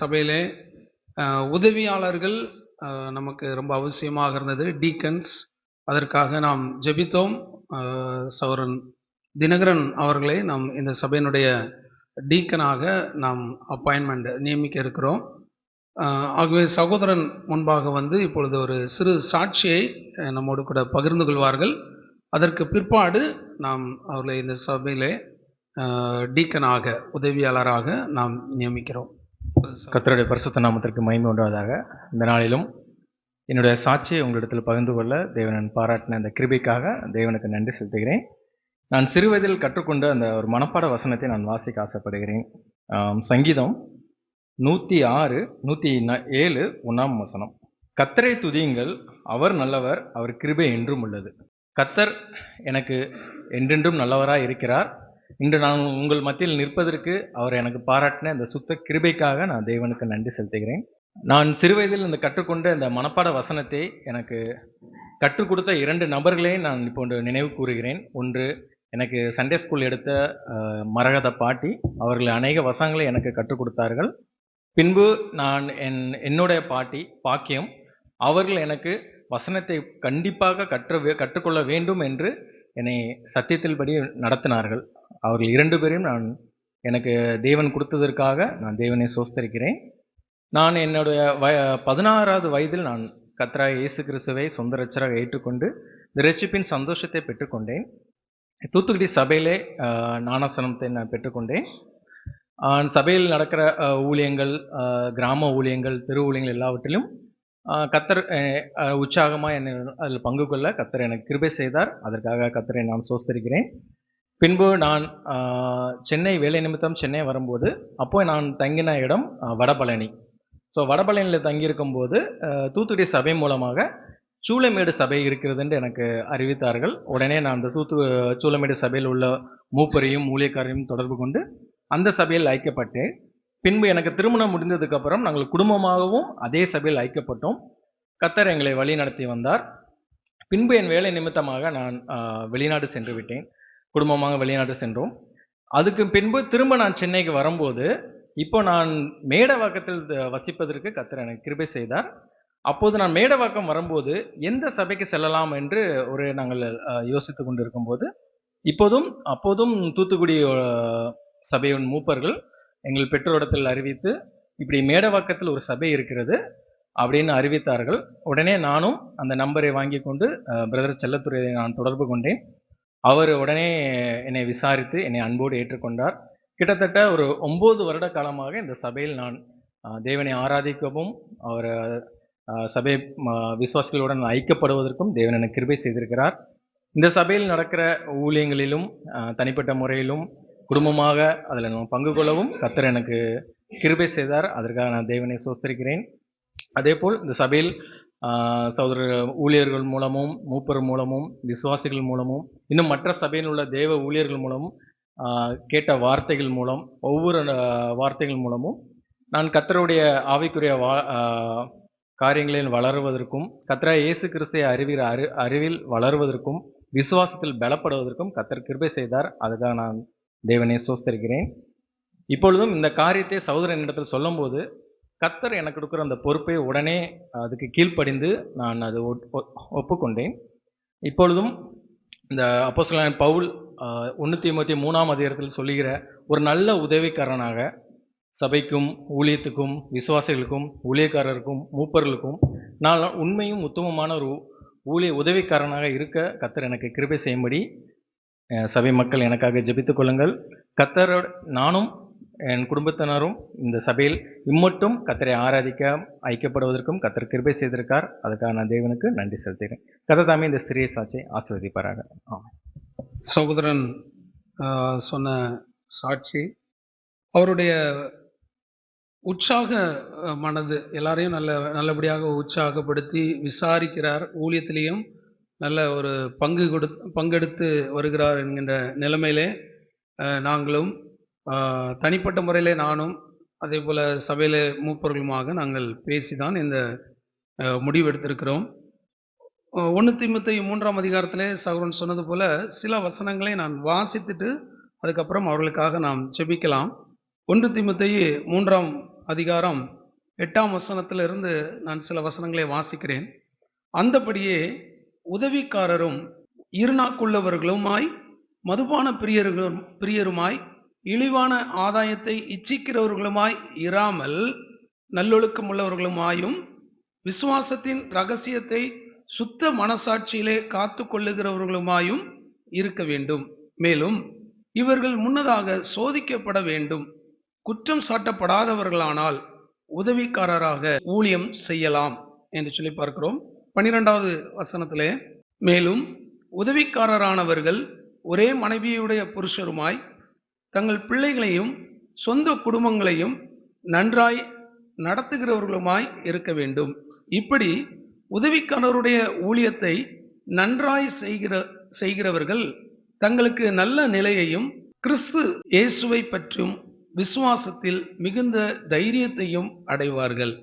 சபையிலே உதவியாளர்கள் நமக்கு ரொம்ப அவசியமாக இருந்தது. டீக்கன்ஸ் அதற்காக நாம் ஜெபித்தோம். சௌரன் தினகரன் அவர்களை நாம் இந்த சபையினுடைய டீக்கனாக நாம் அப்பாயின்மெண்ட் நியமிக்க இருக்கிறோம். ஆகவே சகோதரன் முன்பாக வந்து இப்பொழுது ஒரு சிறு சாட்சியை நம்மோடு கூட பகிர்ந்து கொள்வார்கள். அதற்கு பிற்பாடு நாம் அவர்களை இந்த சபையிலே டீக்கனாக உதவியாளராக நாம் நியமிக்கிறோம். கத்தருடைய பரிசுத்த நாமத்திற்கு மகிமை உண்டாவதாக. இந்த நாளிலும் என்னுடைய சாட்சியை உங்களிடத்தில் பகிர்ந்து கொள்ள தேவனன் பாராட்டின அந்த கிருபிக்காக தேவனுக்கு நன்றி செலுத்துகிறேன். நான் சிறுவயதில் கற்றுக்கொண்ட அந்த ஒரு மனப்பாட வசனத்தை நான் வாசிக்க ஆசைப்படுகிறேன். சங்கீதம் நூற்றி ஆறு நூற்றி ஏழு ஒன்றாம் வசனம். கத்தரை துதியுங்கள் அவர் நல்லவர் அவர் கிருபை என்றும் உள்ளது. கத்தர் எனக்கு என்றென்றும் நல்லவராக இருக்கிறார் இன்று நான் உங்கள் மத்தியில் நிற்பதற்கு அவர் எனக்கு பாராட்டின இந்த சுத்த கிருபைக்காக நான் தேவனுக்கு நன்றி செலுத்துகிறேன். நான் சிறுவயதில் இந்த கற்றுக்கொண்ட இந்த மனப்பாட வசனத்தை எனக்கு கற்றுக் கொடுத்த இரண்டு நபர்களையும் நான் இப்போ நினைவு கூறுகிறேன். ஒன்று எனக்கு சண்டே ஸ்கூல் எடுத்த மரகத பாட்டி. அவர்கள் அநேக வசங்களை எனக்கு கற்றுக் கொடுத்தார்கள். பின்பு நான் என் என்னுடைய பாட்டி பாக்கியம். அவர்கள் எனக்கு வசனத்தை கண்டிப்பாக கற்று கற்றுக்கொள்ள வேண்டும் என்று என்னை சத்தியத்தின்படி நடத்தினார்கள். அவர்கள் இரண்டு பேரையும் நான் எனக்கு தேவன் கொடுத்ததற்காக நான் தேவனை சோஸ்தரிக்கிறேன். நான் என்னுடைய வய பதினாறாவது வயதில் நான் கத்ராய் இயேசு கிறிஸ்துவை சொந்த ரச்சராக ஏற்றுக்கொண்டு இந்த ரட்சிப்பின் சந்தோஷத்தை பெற்றுக்கொண்டேன். தூத்துக்குடி சபையிலே ஆஹ், நான் பெற்றுக்கொண்டேன். சபையில் நடக்கிற ஊழியங்கள் கிராம ஊழியங்கள் தெரு ஊழியங்கள் எல்லாவற்றிலும் கத்தர் உற்சாகமாக என்னை அதில் பங்கு கொள்ள கத்தர் எனக்கு கிருபை செய்தார். அதற்காக கத்தரை நான் சோஸ்தரிக்கிறேன். பின்பு நான் சென்னை வேலை நிமித்தம் சென்னை வரும்போது அப்போ நான் தங்கின இடம் வடபழனி. ஸோ வடபழனியில் தங்கியிருக்கும்போது போது தூத்துக்குடி சபை மூலமாக சூளமேடு சபை இருக்கிறதுன்னு எனக்கு அறிவித்தார்கள். உடனே நான் அந்த தூத்து சூளமேடு சபையில் உள்ள மூப்பரையும் ஊழியக்காரையும் தொடர்பு கொண்டு அந்த சபையில் ஐக்கப்பட்டேன் பின்பு எனக்கு திருமணம் முடிந்ததுக்கப்புறம் நாங்கள் குடும்பமாகவும் அதே சபையில் ஐக்கப்பட்டோம் கத்தர் எங்களை வழி நடத்தி வந்தார். பின்பு என் வேலை நிமித்தமாக நான் வெளிநாடு சென்று விட்டேன். குடும்பமாக வெளிநாடு சென்றோம். அதுக்கு பின்பு திரும்ப நான் சென்னைக்கு வரும்போது இப்போ நான் மேடவாக்கத்தில் வசிப்பதற்கு கத்தர் எனக்கு கிருபை செய்தார். அப்போது நான் மேடவாக்கம் வரும்போது எந்த சபைக்கு செல்லலாம் என்று ஒரு நாங்கள் யோசித்து கொண்டிருக்கும் இருக்கும்போது இப்போதும் அப்போதும் தூத்துக்குடி சபையின் மூப்பர்கள் எங்கள் பெற்றோரிடத்தில் அறிவித்து இப்படி மேடவாக்கத்தில் ஒரு சபை இருக்கிறது அப்படின்னு அறிவித்தார்கள். உடனே நானும் அந்த நம்பரை வாங்கி கொண்டு பிரதர் செல்லத்துறையை நான் தொடர்பு கொண்டேன். அவர் உடனே என்னை விசாரித்து என்னை அன்போடு ஏற்றுக்கொண்டார். கிட்டத்தட்ட ஒரு ஒம்பது வருட காலமாக இந்த சபையில் நான் தேவனை ஆராதிக்கவும் அவர் சபை விசுவாசிகளுடன் ஐக்கப்படுவதற்கும் தேவன் எனக்கு கிருபை செய்திருக்கிறார். இந்த சபையில் நடக்கிற ஊழியங்களிலும் தனிப்பட்ட முறையிலும் குடும்பமாக அதில் நான் பங்கு கொள்ளவும் கத்தர் எனக்கு கிருபை செய்தார். அதற்காக நான் தேவனை சோஸ்தரிக்கிறேன். அதேபோல் இந்த சபையில் ஆஹ், சகோதரர் ஊழியர்கள் மூலமும் மூப்பர் மூலமும் விசுவாசிகள் மூலமும் இன்னும் மற்ற சபையில் உள்ள தேவ ஊழியர்கள் மூலமும் கேட்ட வார்த்தைகள் மூலம் ஒவ்வொரு வார்த்தைகள் மூலமும் நான் கத்தருடைய ஆவிக்குரிய வா காரியங்களில் வளருவதற்கும் கத்தரா இயேசு கிறிஸ்தை அறிவிற அறி அறிவில் வளருவதற்கும் விசுவாசத்தில் பலப்படுவதற்கும் கத்தர் கிருபை செய்தார். அதுக்காக நான் தேவனை சோஸ்தரிக்கிறேன் இப்பொழுதும் இந்த காரியத்தை சகோதரன் இடத்தில் சொல்லும்போது கத்தர் எனக்கு கொடுக்குற அந்த பொறுப்பை உடனே அதுக்கு கீழ்ப்படிந்து நான் அது ஒ- ஒப்புக்கொண்டேன். இப்பொழுதும் இந்த அப்போஸ்லான் பவுல் ஒன்று ஐம்பத்தி மூணாம் அதிகாரத்தில் சொல்லுகிற ஒரு நல்ல உதவிக்காரனாக சபைக்கும் ஊழியத்துக்கும் விசுவாசிகளுக்கும் ஊழியக்காரருக்கும் மூப்பர்களுக்கும் நான் உண்மையும் உத்தமமான ஒரு ஊழிய உதவிக்காரனாக இருக்க கத்தர் எனக்கு கிருபை செய்யும்படி சபை மக்கள் எனக்காக ஜபித்துக் கொள்ளுங்கள். கத்தரோட நானும் என் குடும்பத்தினரும் இந்த சபையில் இம்மட்டும் கத்தரை ஆராதிக்க ஐக்கியப்படுவதற்கும் கத்தர் கிருபை செய்திருக்கார். அதுக்காக நான் தேவனுக்கு நன்றி செலுத்துகிறேன். கதை தாமே இந்த சிறிய சாட்சியை ஆசீர்வதிப்பாராக. சகோதரன் சொன்ன சாட்சி அவருடைய உற்சாக மனது எல்லாரையும் நல்ல நல்லபடியாக உற்சாகப்படுத்தி விசாரிக்கிறார். ஊழியத்திலையும் நல்ல ஒரு பங்கு கொடு பங்கெடுத்து வருகிறார் என்கின்ற நிலைமையிலே நாங்களும் தனிப்பட்ட முறையிலே நானும் அதே போல் சபையிலே மூப்பர்களுமாக நாங்கள் பேசி தான் இந்த முடிவு முடிவெடுத்திருக்கிறோம். ஒன்று திமுத்தை மூன்றாம் அதிகாரத்தில் சகோதரன் சொன்னது போல் சில வசனங்களை நான் வாசித்துட்டு அதுக்கப்புறம் அவர்களுக்காக நாம் செபிக்கலாம் ஒன்று திமுத்தை மூன்றாம் அதிகாரம் எட்டாம் வசனத்திலிருந்து நான் சில வசனங்களை வாசிக்கிறேன். அந்தபடியே உதவிக்காரரும் இருநாக்குள்ளவர்களுமாய் மதுபான பிரியர்களும் பிரியருமாய் இழிவான ஆதாயத்தை இச்சிக்கிறவர்களுமாய் இராமல் நல்லொழுக்கம் உள்ளவர்களுமாயும் விசுவாசத்தின் ரகசியத்தை சுத்த மனசாட்சியிலே காத்து கொள்ளுகிறவர்களுமாயும் இருக்க வேண்டும். மேலும் இவர்கள் முன்னதாக சோதிக்கப்பட வேண்டும். குற்றம் சாட்டப்படாதவர்களானால் உதவிக்காரராக ஊழியம் செய்யலாம் என்று சொல்லி பார்க்கிறோம். பன்னிரெண்டாவது வசனத்திலே மேலும் உதவிக்காரரானவர்கள் ஒரே மனைவியுடைய புருஷருமாய் தங்கள் பிள்ளைகளையும் சொந்த குடும்பங்களையும் நன்றாய் நடத்துகிறவர்களுமாய் இருக்க வேண்டும். இப்படி உதவிக்காரருடைய ஊழியத்தை நன்றாய் செய்கிற செய்கிறவர்கள் தங்களுக்கு நல்ல நிலையையும் கிறிஸ்து இயேசுவை பற்றும் விசுவாசத்தில் மிகுந்த தைரியத்தையும் அடைவார்கள்.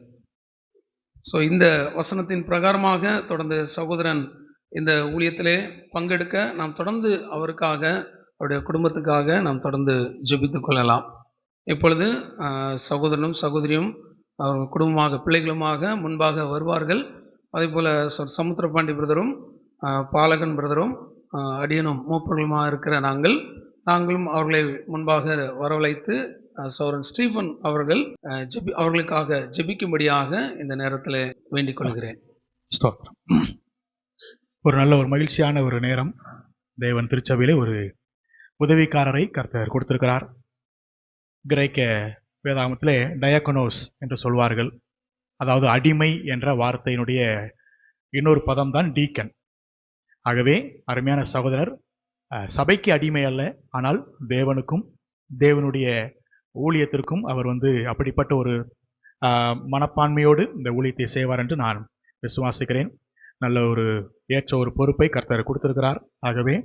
ஸோ இந்த வசனத்தின் பிரகாரமாக தொடர்ந்து சகோதரன் இந்த ஊழியத்திலே பங்கெடுக்க நாம் தொடர்ந்து அவருக்காக அவருடைய குடும்பத்துக்காக நாம் தொடர்ந்து ஜெபித்து கொள்ளலாம். இப்பொழுது சகோதரனும் சகோதரியும் அவர் குடும்பமாக பிள்ளைகளுமாக முன்பாக வருவார்கள். அதே போல் சமுத்திரபாண்டி பிரதரும் பாலகன் பிரதரும் அடியனும் மூப்பர்களுமாக இருக்கிற நாங்கள் நாங்களும் அவர்களை முன்பாக வரவழைத்து சௌரன் ஸ்டீஃபன் அவர்கள் ஜெபி அவர்களுக்காக ஜெபிக்கும்படியாக இந்த நேரத்தில் வேண்டிக் கொள்கிறேன். ஸ்தோத்திரம். ஒரு நல்ல ஒரு மகிழ்ச்சியான ஒரு நேரம். தேவன் திருச்சபையிலே ஒரு உதவிக்காரரை கர்த்தர் கொடுத்திருக்கிறார். கிரேக்க வேதாகமத்திலே டயக்கனோஸ் என்று சொல்வார்கள். அதாவது அடிமை என்ற வார்த்தையினுடைய இன்னொரு பதம் தான் டீக்கன். ஆகவே அருமையான சகோதரர் சபைக்கு அடிமை அல்ல ஆனால் தேவனுக்கும் தேவனுடைய ஊழியத்திற்கும் அவர் வந்து அப்படிப்பட்ட ஒரு மனப்பான்மையோடு இந்த ஊழியத்தை செய்வார் என்று நான் விசுவாசிக்கிறேன். நல்ல ஒரு ஏற்ற ஒரு பொறுப்பை கர்த்தர் கொடுத்திருக்கிறார். ஆகவே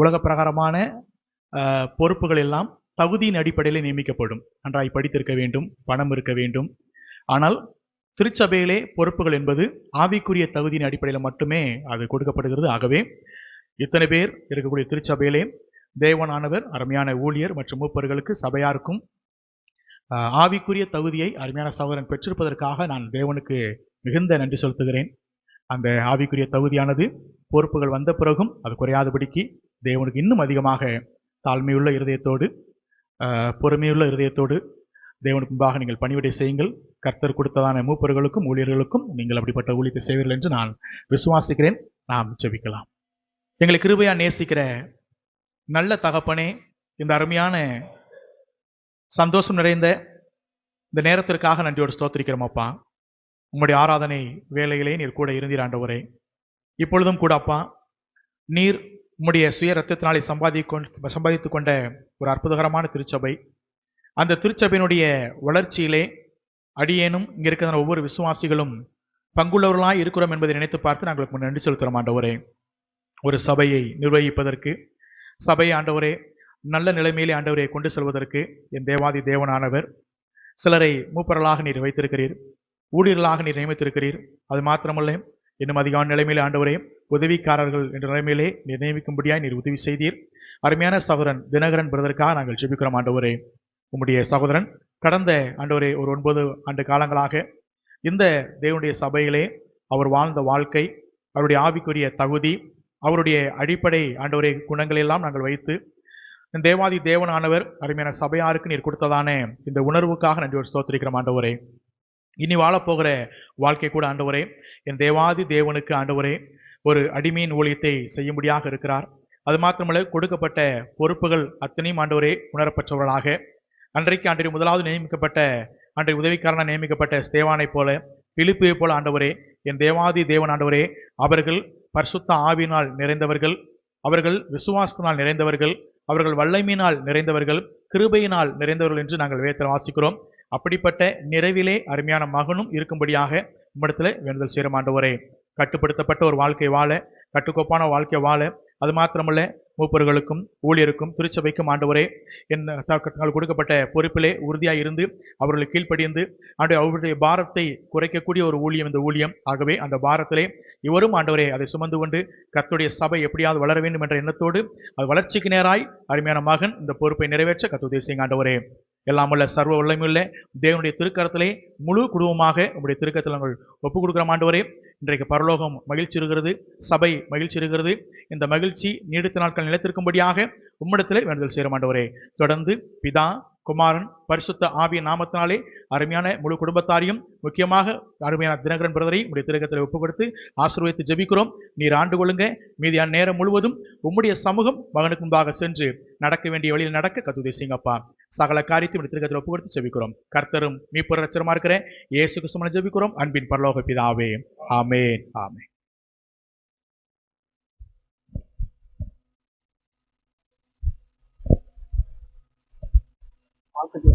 உலக பிரகாரமான பொறுப்புகள் எல்லாம் தகுதியின் அடிப்படையில் நியமிக்கப்படும். நன்றாய் படித்திருக்க வேண்டும் பணம் இருக்க வேண்டும். ஆனால் திருச்சபையிலே பொறுப்புகள் என்பது ஆவிக்குரிய தகுதியின் அடிப்படையில் மட்டுமே அது கொடுக்கப்படுகிறது. ஆகவே இத்தனை பேர் இருக்கக்கூடிய திருச்சபையிலே தேவனானவர் அருமையான ஊழியர் மற்றும் மூப்பர்களுக்கு சபையாருக்கும் ஆவிக்குரிய தகுதியை அருமையான சகோதரன் பெற்றிருப்பதற்காக நான் தேவனுக்கு மிகுந்த நன்றி செலுத்துகிறேன். அந்த ஆவிக்குரிய தகுதியானது பொறுப்புகள் வந்த பிறகும் அது குறையாதபடிக்கு தேவனுக்கு இன்னும் அதிகமாக தாழ்மையுள்ள இருதயத்தோடு பொறுமையுள்ள இருதயத்தோடு தேவனுக்கு முன்பாக நீங்கள் பணிவிடை செய்யுங்கள். கர்த்தர் கொடுத்ததான மூப்பர்களுக்கும் ஊழியர்களுக்கும் நீங்கள் அப்படிப்பட்ட ஊழியத்தை செய்வீர்கள் என்று நான் விசுவாசிக்கிறேன். நாம் செவிக்கலாம் எங்களை கிருபையா நேசிக்கிற நல்ல தகப்பனே இந்த அருமையான சந்தோஷம் நிறைந்த இந்த நேரத்திற்காக நன்றியோடு ஸ்தோத்திரிக்கிறோம் அப்பா. ஆராதனை வேலையிலே நீர் கூட இருந்தீர் ஆண்டவரே. இப்பொழுதும் கூட அப்பா நீர் உம்முடைய சுய ரத்தத்தினாலே சம்பாதி சம்பாதித்து கொண்ட ஒரு அற்புதகரமான திருச்சபை. அந்த திருச்சபையினுடைய வளர்ச்சியிலே அடியேனும் இங்கே இருக்கிற ஒவ்வொரு விசுவாசிகளும் பங்குள்ளவர்களாக இருக்கிறோம் என்பதை நினைத்து பார்த்து நாங்கள் நன்றி செலுத்துகிறோம் ஆண்டவரே. ஒரு சபையை நிர்வகிப்பதற்கு சபையை ஆண்டவரே நல்ல நிலைமையிலே ஆண்டவரை கொண்டு செல்வதற்கு என் தேவாதி தேவனானவர். சிலரை மூப்பரலாக நீர் வைத்திருக்கிறீர் ஊழியர்களாக நீர் நியமித்திருக்கிறீர். அது மாத்திரமல்ல இன்னும் அதிகமான நிலைமையிலே ஆண்டவரே உதவிக்காரர்கள் என்ற நிலைமையிலே நீர் நியமிக்கும்படியாய் நீர் உதவி செய்தீர். அருமையான சகோதரன் தினகரன் பிரதற்காக நாங்கள் ஜெபிக்கிறோம் ஆண்டவரே. உம்முடைய சகோதரன் கடந்த ஆண்டவரே ஒரு ஒன்பது ஆண்டு காலங்களாக இந்த தேவனுடைய சபையிலே அவர் வாழ்ந்த வாழ்க்கை அவருடைய ஆவிக்குரிய தகுதி அவருடைய அடிப்படை ஆண்டவரே குணங்களை எல்லாம் நாங்கள் வைத்து இந்த தேவாதி தேவனானவர் அருமையான சபையாருக்கு நீர் கொடுத்ததான இந்த உணர்வுக்காக நன்றி ஸ்தோத்திரிக்கிறோம் ஆண்டவரே. இனி வாழப்போகிற வாழ்க்கை கூட ஆண்டவரே என் தேவாதி தேவனுக்கு ஆண்டவரே ஒரு அடிமையின் ஊழியத்தை செய்யும்படியாக இருக்கிறார். அது மாத்திரமல்ல கொடுக்கப்பட்ட பொறுப்புகள் அத்தனையும் ஆண்டவரே உணரப்பெற்றவர்களாக. அன்றைக்கு அன்றைய முதலாவது நியமிக்கப்பட்ட அன்றைய உதவிக்காரன நியமிக்கப்பட்ட ஸ்தேவானைப் போல பிலிப்பியை போல ஆண்டவரே என் தேவாதி தேவன் ஆண்டவரே அவர்கள் பரிசுத்த ஆவினால் நிறைந்தவர்கள் அவர்கள் விசுவாசத்தினால் நிறைந்தவர்கள் அவர்கள் வல்லமையினால் நிறைந்தவர்கள் கிருபையினால் நிறைந்தவர்கள் என்று நாங்கள் வேதத்தில் வாசிக்கிறோம். அப்படிப்பட்ட நிறைவிலே அருமையான மகனும் இருக்கும்படியாக உம்மிடத்தில் வேண்டுதல் செய்கிறோம் ஆண்டவரே. கட்டுப்படுத்தப்பட்ட ஒரு வாழ்க்கை வாழ கட்டுக்கோப்பான வாழ்க்கை வாழ அது மாத்திரமல்ல மூப்பர்களுக்கும் ஊழியருக்கும் திருச்சபைக்கும் ஆண்டவரே என் தங்களுக்கு கொடுக்கப்பட்ட பொறுப்பிலே உறுதியாக இருந்து அவர்களை கீழ்ப்படிந்து ஆண்டு அவருடைய பாரத்தை குறைக்கக்கூடிய ஒரு ஊழியம் இந்த ஊழியம். ஆகவே அந்த பாரத்திலே இவரும் ஆண்டவரே அதை சுமந்து கொண்டு கத்துடைய சபை எப்படியாவது வளர வேண்டும் என்ற எண்ணத்தோடு அது வளர்ச்சிக்கு நேராய் அருமையான மகன் இந்த பொறுப்பை நிறைவேற்ற கத்து தேசிய ஆண்டவரே. எல்லாம் உள்ள சர்வ வல்லமையுள்ள தேவனுடைய திருக்கரத்திலே முழு குடும்பமாக உங்களுடைய திருக்கத்தில் நாங்கள் ஒப்பு கொடுக்குற ஆண்டவரே. இன்றைக்கு பரலோகம் மகிழ்ச்சி இருக்கிறது சபை மகிழ்ச்சி இருக்கிறது. இந்த மகிழ்ச்சி நீடித்த நாட்கள் நிலைத்திருக்கும்படியாக உம்மிடத்திலே வேண்டுதல் செய்கிற ஆண்டவரே. தொடர்ந்து பிதா குமாரன் பரிசுத்த ஆவிய நாமத்தினாலே அருமையான முழு குடும்பத்தாரையும் முக்கியமாக அருமையான தினகரன் பிரதரை உடைய திருக்கத்தில் ஒப்பு கொடுத்து ஆசீர்வதித்து ஜெபிக்கிறோம். நீர் ஆண்டு கொள்ளுங்க. மீதியான நேரம் முழுவதும் உம்முடைய சமூகம் மகனுக்கு முன்பாக சென்று நடக்க வேண்டிய வழியில் நடக்க கத்துதை செய்யுங்கப்பா சகல காரியத்தையும் உடைய திருக்கத்தில் ஒப்பு கொடுத்து ஜெபிக்கிறோம். கர்த்தரும் மீட்பர் ரச்சரமா இருக்கிறேன் இயேசு கிறிஸ்துவனை ஜெபிக்கிறோம். அன்பின் பரலோக பிதாவே. ஆமேன். ஆமென். பார்த்துட்டு